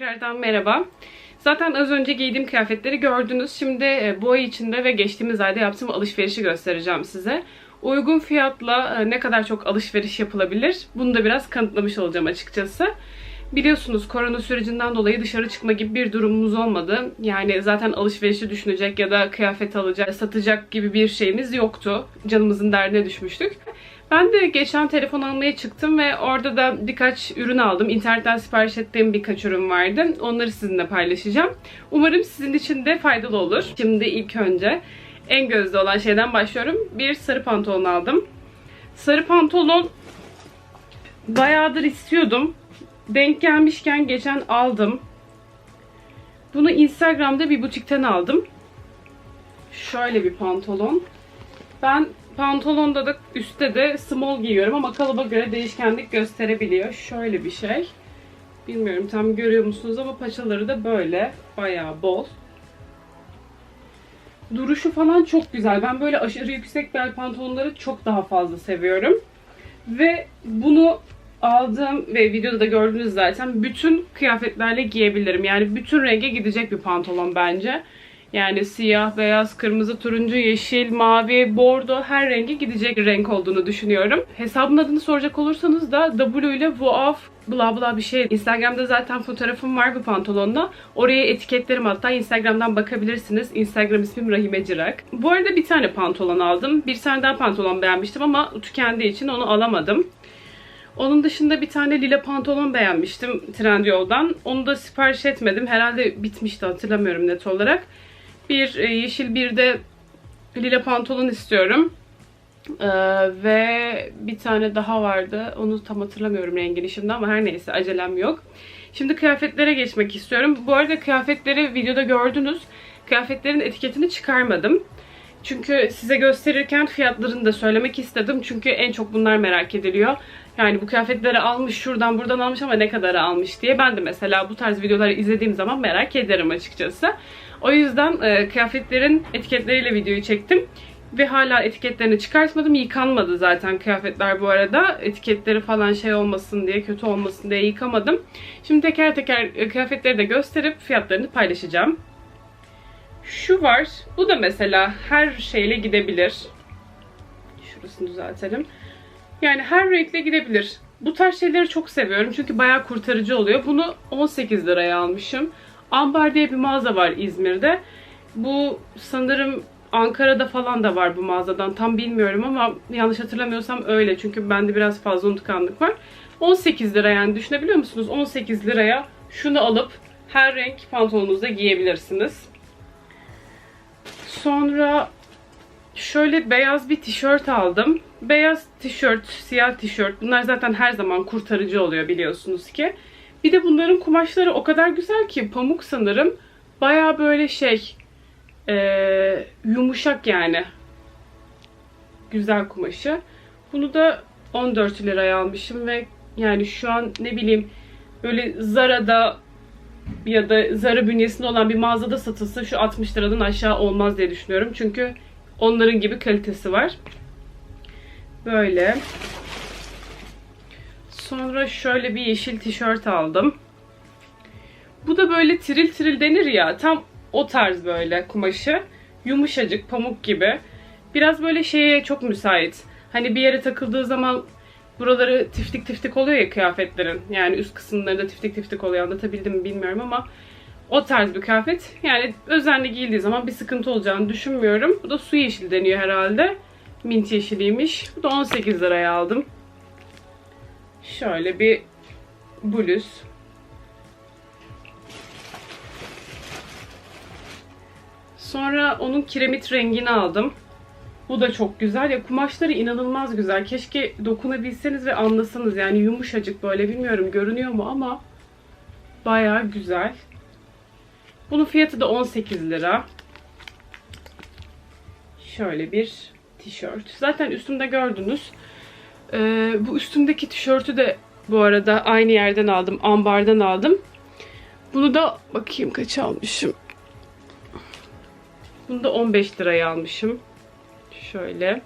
Tekrardan merhaba. Zaten az önce giydiğim kıyafetleri gördünüz. Şimdi e, bu ay içinde ve geçtiğimiz ayda yaptığım alışverişi göstereceğim size. Uygun fiyatla e, ne kadar çok alışveriş yapılabilir bunu da biraz kanıtlamış olacağım açıkçası. Biliyorsunuz korona sürecinden dolayı dışarı çıkma gibi bir durumumuz olmadı. Yani zaten alışverişi düşünecek ya da kıyafet alacak, satacak gibi bir şeyimiz yoktu. Canımızın derdine düşmüştük. Ben de geçen telefon almaya çıktım ve orada da birkaç ürün aldım. İnternetten sipariş ettiğim birkaç ürün vardı. Onları sizinle paylaşacağım. Umarım sizin için de faydalı olur. Şimdi ilk önce en gözde olan şeyden başlıyorum. Bir sarı pantolon aldım. Sarı pantolon bayağıdır istiyordum. Denk gelmişken geçen aldım. Bunu Instagram'da bir butikten aldım. Şöyle bir pantolon. Ben pantolonda da üstte de small giyiyorum ama kalıba göre değişkenlik gösterebiliyor. Şöyle bir şey. Bilmiyorum tam görüyor musunuz ama paçaları da böyle. Bayağı bol. Duruşu falan çok güzel. Ben böyle aşırı yüksek bel pantolonları çok daha fazla seviyorum. Ve bunu aldığım ve videoda da gördünüz zaten bütün kıyafetlerle giyebilirim. Yani bütün renge gidecek bir pantolon bence. Yani siyah, beyaz, kırmızı, turuncu, yeşil, mavi, bordo her renge gidecek renk olduğunu düşünüyorum. Hesabın adını soracak olursanız da W ile Voaf bla bla bir şey. Instagram'da zaten fotoğrafım var bu pantolonda. Oraya etiketlerim hatta Instagram'dan bakabilirsiniz. Instagram ismim Rahime Cirak. Bu arada bir tane pantolon aldım. Bir tane daha pantolon beğenmiştim ama tükendiği için onu alamadım. Onun dışında bir tane lila pantolon beğenmiştim Trendyol'dan. Onu da sipariş etmedim. Herhalde bitmişti hatırlamıyorum net olarak. Bir e, yeşil bir de lila pantolon istiyorum. Ee, ve bir tane daha vardı. Onu tam hatırlamıyorum rengini şimdi ama her neyse acelem yok. Şimdi kıyafetlere geçmek istiyorum. Bu arada kıyafetleri videoda gördünüz. Kıyafetlerin etiketini çıkarmadım. Çünkü size gösterirken fiyatlarını da söylemek istedim. Çünkü en çok bunlar merak ediliyor. Yani bu kıyafetleri almış, şuradan buradan almış ama ne kadar almış diye. Ben de mesela bu tarz videoları izlediğim zaman merak ederim açıkçası. O yüzden e, kıyafetlerin etiketleriyle videoyu çektim. Ve hala etiketlerini çıkartmadım. Yıkanmadı zaten kıyafetler bu arada. Etiketleri falan şey olmasın diye, kötü olmasın diye yıkamadım. Şimdi teker teker e, kıyafetleri de gösterip fiyatlarını paylaşacağım. Şu var. Bu da mesela her şeyle gidebilir. Şurasını düzeltelim. Yani her renkle gidebilir. Bu tarz şeyleri çok seviyorum çünkü bayağı kurtarıcı oluyor. Bunu 18 liraya almışım. Ambar diye bir mağaza var İzmir'de. Bu sanırım Ankara'da falan da var bu mağazadan. Tam bilmiyorum ama yanlış hatırlamıyorsam öyle. Çünkü bende biraz fazla unutkanlık var. 18 lira yani düşünebiliyor musunuz? 18 liraya şunu alıp her renk pantolonunuzda giyebilirsiniz. Sonra şöyle beyaz bir tişört aldım. Beyaz tişört, siyah tişört bunlar zaten her zaman kurtarıcı oluyor biliyorsunuz ki. Bir de bunların kumaşları o kadar güzel ki pamuk sanırım. Baya böyle şey ee, yumuşak yani. Güzel kumaşı. Bunu da 14 liraya almışım ve yani şu an ne bileyim böyle Zara'da ya da Zara bünyesinde olan bir mağazada satılsa şu 60 liradan aşağı olmaz diye düşünüyorum. Çünkü onların gibi kalitesi var. Böyle. Sonra şöyle bir yeşil tişört aldım. Bu da böyle tril tril denir ya. Tam o tarz böyle kumaşı. Yumuşacık, pamuk gibi. Biraz böyle şeye çok müsait. Hani bir yere takıldığı zaman buraları tiftik tiftik oluyor ya kıyafetlerin. Yani üst kısımlarında tiftik tiftik oluyor. Anlatabildim mi bilmiyorum ama o tarz bir kıyafet. Yani özenli giyildiği zaman bir sıkıntı olacağını düşünmüyorum. Bu da su yeşili deniyor herhalde. Mint yeşiliymiş. Bu da 18 liraya aldım. Şöyle bir bluz. Sonra onun kiremit rengini aldım. Bu da çok güzel. Ya kumaşları inanılmaz güzel. Keşke dokunabilseniz ve anlasanız. Yani yumuşacık böyle bilmiyorum görünüyor mu ama bayağı güzel. Bunun fiyatı da 18 lira. Şöyle bir tişört. Zaten üstümde gördünüz. Ee, bu üstümdeki tişörtü de bu arada aynı yerden aldım. Ambardan aldım. Bunu da bakayım kaç almışım. Bunu da 15 liraya almışım. Şöyle.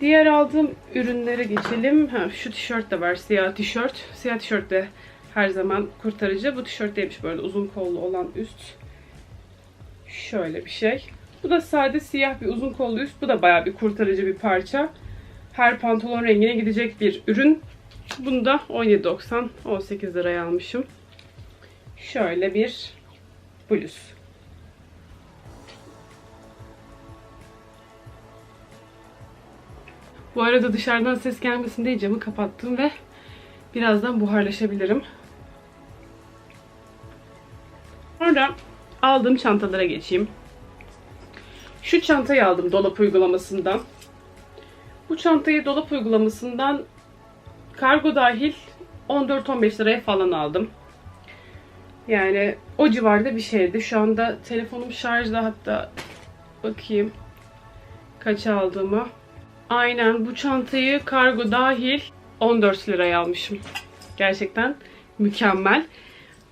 Diğer aldığım ürünlere geçelim. Ha, şu tişört de var. Siyah tişört. Siyah tişört de Her zaman kurtarıcı. Bu tişört değilmiş böyle uzun kollu olan üst. Şöyle bir şey. Bu da sade siyah bir uzun kollu üst. Bu da bayağı bir kurtarıcı bir parça. Her pantolon rengine gidecek bir ürün. Bunu da 17.90 18 liraya almışım. Şöyle bir bluz. Bu arada dışarıdan ses gelmesin diye camı kapattım ve birazdan buharlaşabilirim. Sonra aldığım çantalara geçeyim. Şu çantayı aldım dolap uygulamasından. Bu çantayı dolap uygulamasından kargo dahil 14-15 liraya falan aldım. Yani o civarda bir şeydi. Şu anda telefonum şarjda hatta bakayım kaça aldığımı. Aynen bu çantayı kargo dahil 14 liraya almışım. Gerçekten mükemmel.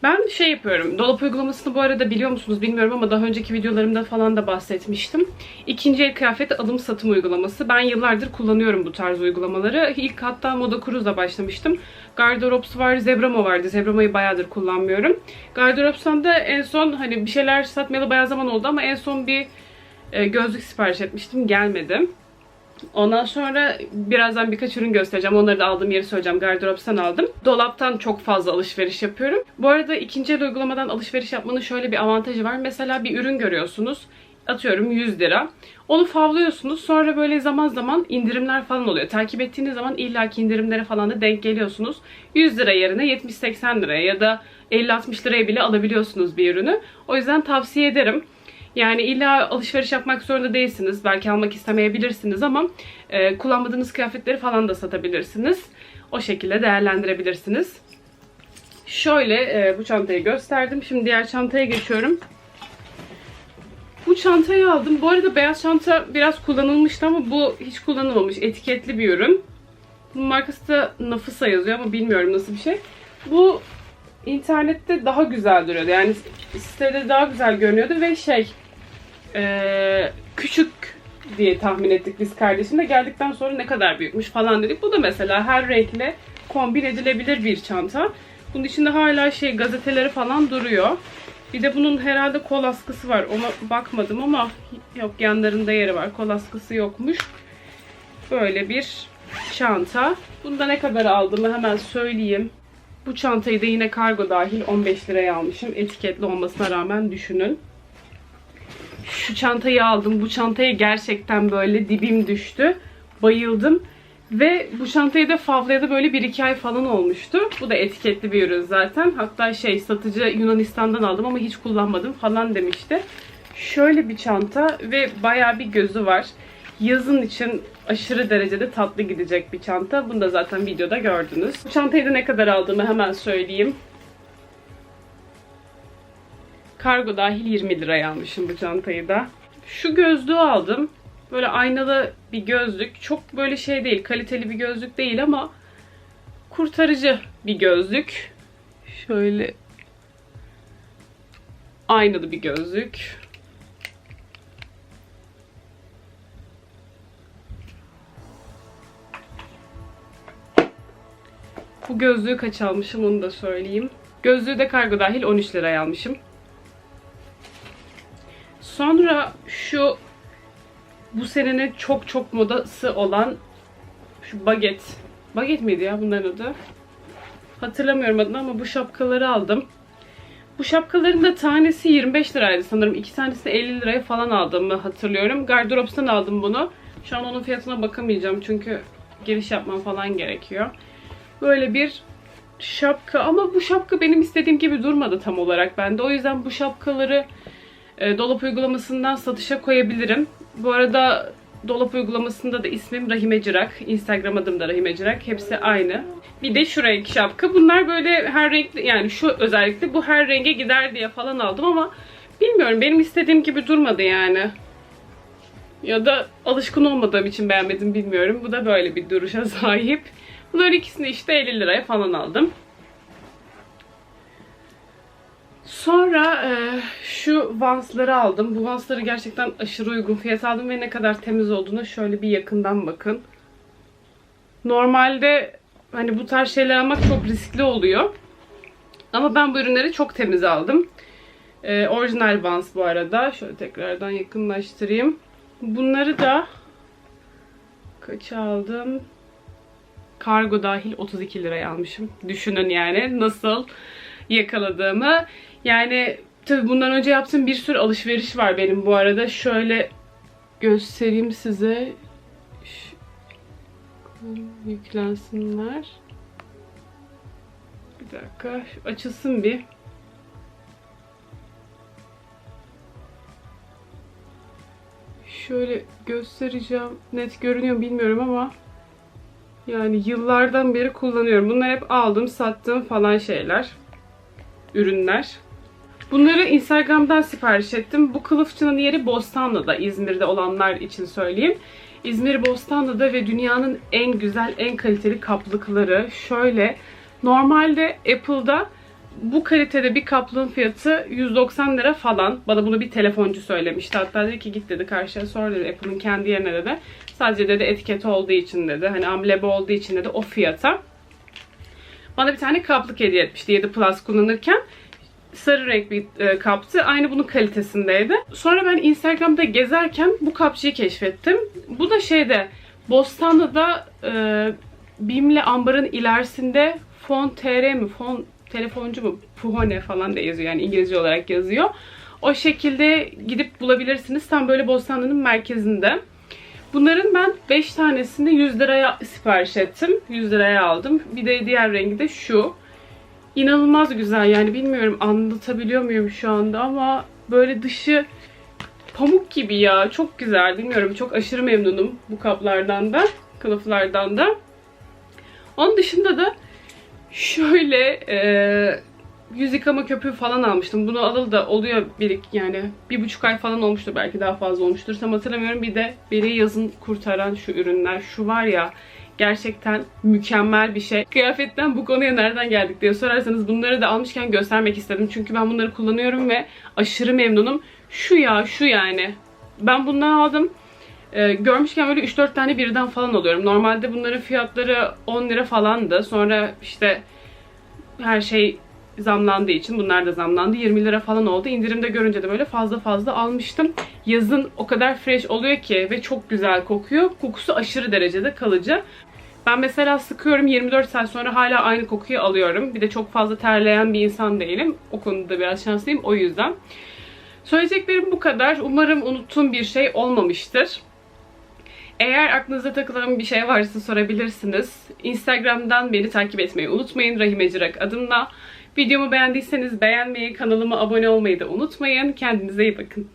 Ben şey yapıyorum. Dolap uygulamasını bu arada biliyor musunuz bilmiyorum ama daha önceki videolarımda falan da bahsetmiştim. İkinci el kıyafet alım satım uygulaması. Ben yıllardır kullanıyorum bu tarz uygulamaları. İlk hatta Moda Cruz'la başlamıştım. Garderops var, Zebramo vardı. Zebramo'yu bayağıdır kullanmıyorum. Garderops'tan da en son hani bir şeyler satmayalı bayağı zaman oldu ama en son bir e, gözlük sipariş etmiştim. Gelmedi. Ondan sonra birazdan birkaç ürün göstereceğim. Onları da aldığım yeri söyleyeceğim. Garderops'tan aldım. Dolaptan çok fazla alışveriş yapıyorum. Bu arada ikinci el uygulamadan alışveriş yapmanın şöyle bir avantajı var. Mesela bir ürün görüyorsunuz. Atıyorum 100 lira. Onu favlıyorsunuz. Sonra böyle zaman zaman indirimler falan oluyor. Takip ettiğiniz zaman illaki indirimlere falan da denk geliyorsunuz. 100 lira yerine 70-80 liraya ya da 50-60 liraya bile alabiliyorsunuz bir ürünü. O yüzden tavsiye ederim. Yani illa alışveriş yapmak zorunda değilsiniz. Belki almak istemeyebilirsiniz ama e, kullanmadığınız kıyafetleri falan da satabilirsiniz. O şekilde değerlendirebilirsiniz. Şöyle e, bu çantayı gösterdim. Şimdi diğer çantaya geçiyorum. Bu çantayı aldım. Bu arada beyaz çanta biraz kullanılmıştı ama bu hiç kullanılmamış. Etiketli bir ürün. Bunun markası da Nafisa yazıyor ama bilmiyorum nasıl bir şey. Bu internette daha güzel duruyordu. Yani sitede daha güzel görünüyordu ve şey e, küçük diye tahmin ettik biz kardeşimle. Geldikten sonra ne kadar büyükmüş falan dedik. Bu da mesela her renkle kombin edilebilir bir çanta. Bunun içinde hala şey gazeteleri falan duruyor. Bir de bunun herhalde kol askısı var. Ona bakmadım ama yok yanlarında yeri var. Kol askısı yokmuş. Böyle bir çanta. Bunda ne kadar aldığımı hemen söyleyeyim. Bu çantayı da yine kargo dahil 15 liraya almışım. Etiketli olmasına rağmen düşünün. Şu çantayı aldım. Bu çantaya gerçekten böyle dibim düştü. Bayıldım. Ve bu çantayı da da böyle 1-2 ay falan olmuştu. Bu da etiketli bir ürün zaten. Hatta şey satıcı Yunanistan'dan aldım ama hiç kullanmadım falan demişti. Şöyle bir çanta ve baya bir gözü var. Yazın için aşırı derecede tatlı gidecek bir çanta. Bunu da zaten videoda gördünüz. Bu çantayı da ne kadar aldığımı hemen söyleyeyim. Kargo dahil 20 liraya almışım bu çantayı da. Şu gözlüğü aldım. Böyle aynalı bir gözlük. Çok böyle şey değil, kaliteli bir gözlük değil ama kurtarıcı bir gözlük. Şöyle aynalı bir gözlük. Bu gözlüğü kaç almışım onu da söyleyeyim. Gözlüğü de kargo dahil 13 liraya almışım. Sonra şu bu senenin çok çok modası olan şu baget. Baget miydi ya bunların adı? Hatırlamıyorum adını ama bu şapkaları aldım. Bu şapkaların da tanesi 25 liraydı sanırım. İki tanesi 50 liraya falan aldığımı hatırlıyorum. Garderops'tan aldım bunu. Şu an onun fiyatına bakamayacağım çünkü giriş yapmam falan gerekiyor. Böyle bir şapka ama bu şapka benim istediğim gibi durmadı tam olarak bende. O yüzden bu şapkaları e, dolap uygulamasından satışa koyabilirim. Bu arada dolap uygulamasında da ismim Rahime Cırak. Instagram adım da Rahime Cırak. Hepsi aynı. Bir de şu renk şapka. Bunlar böyle her renkli yani şu özellikle bu her renge gider diye falan aldım ama bilmiyorum benim istediğim gibi durmadı yani. Ya da alışkın olmadığım için beğenmedim bilmiyorum. Bu da böyle bir duruşa sahip. Bunların ikisini işte 50 liraya falan aldım. Sonra e, şu Vans'ları aldım. Bu Vans'ları gerçekten aşırı uygun fiyat aldım ve ne kadar temiz olduğuna şöyle bir yakından bakın. Normalde hani bu tarz şeyler almak çok riskli oluyor. Ama ben bu ürünleri çok temiz aldım. Ee, orijinal Vans bu arada. Şöyle tekrardan yakınlaştırayım. Bunları da kaça aldım? Kargo dahil 32 liraya almışım. Düşünün yani nasıl yakaladığımı. Yani tabii bundan önce yaptığım bir sürü alışveriş var benim bu arada. Şöyle göstereyim size. Yüklensinler. Bir dakika. Açılsın bir. Şöyle göstereceğim. Net görünüyor bilmiyorum ama yani yıllardan beri kullanıyorum. Bunlar hep aldım, sattığım falan şeyler. Ürünler. Bunları Instagram'dan sipariş ettim. Bu kılıfçının yeri Bostanlı'da, İzmir'de olanlar için söyleyeyim. İzmir Bostanlı'da ve dünyanın en güzel, en kaliteli kaplıkları. Şöyle, normalde Apple'da bu kalitede bir kaplığın fiyatı 190 lira falan. Bana bunu bir telefoncu söylemişti. Hatta dedi ki git dedi karşıya sor dedi Apple'ın kendi yerine dedi. Sadece dedi etiket olduğu için dedi. Hani amblemi olduğu için dedi o fiyata. Bana bir tane kaplık hediye etmişti 7 Plus kullanırken. Sarı renk bir e, kaptı. Aynı bunun kalitesindeydi. Sonra ben Instagram'da gezerken bu kapçıyı keşfettim. Bu da şeyde Bostanlı'da e, Bim'le Ambar'ın ilerisinde Fon TR mi? Fon telefoncu mu? Puhone falan da yazıyor. Yani İngilizce olarak yazıyor. O şekilde gidip bulabilirsiniz. Tam böyle Bostanlı'nın merkezinde. Bunların ben 5 tanesini 100 liraya sipariş ettim. 100 liraya aldım. Bir de diğer rengi de şu. İnanılmaz güzel yani bilmiyorum anlatabiliyor muyum şu anda ama böyle dışı pamuk gibi ya. Çok güzel bilmiyorum çok aşırı memnunum bu kaplardan da kılıflardan da. Onun dışında da şöyle e, yüz yıkama köpüğü falan almıştım. Bunu alalı da oluyor bir yani bir buçuk ay falan olmuştur belki daha fazla olmuştur. Tam hatırlamıyorum. Bir de beni yazın kurtaran şu ürünler. Şu var ya gerçekten mükemmel bir şey. Kıyafetten bu konuya nereden geldik diye sorarsanız bunları da almışken göstermek istedim. Çünkü ben bunları kullanıyorum ve aşırı memnunum. Şu ya şu yani. Ben bundan aldım. Ee, görmüşken böyle 3-4 tane birden falan alıyorum. Normalde bunların fiyatları 10 lira falandı. Sonra işte her şey zamlandığı için bunlar da zamlandı. 20 lira falan oldu. İndirimde görünce de böyle fazla fazla almıştım. Yazın o kadar fresh oluyor ki ve çok güzel kokuyor. Kokusu aşırı derecede kalıcı. Ben mesela sıkıyorum 24 saat sonra hala aynı kokuyu alıyorum. Bir de çok fazla terleyen bir insan değilim. O konuda biraz şanslıyım o yüzden. Söyleyeceklerim bu kadar. Umarım unuttuğum bir şey olmamıştır. Eğer aklınıza takılan bir şey varsa sorabilirsiniz. Instagram'dan beni takip etmeyi unutmayın. Rahime Cirak adımla. Videomu beğendiyseniz beğenmeyi, kanalıma abone olmayı da unutmayın. Kendinize iyi bakın.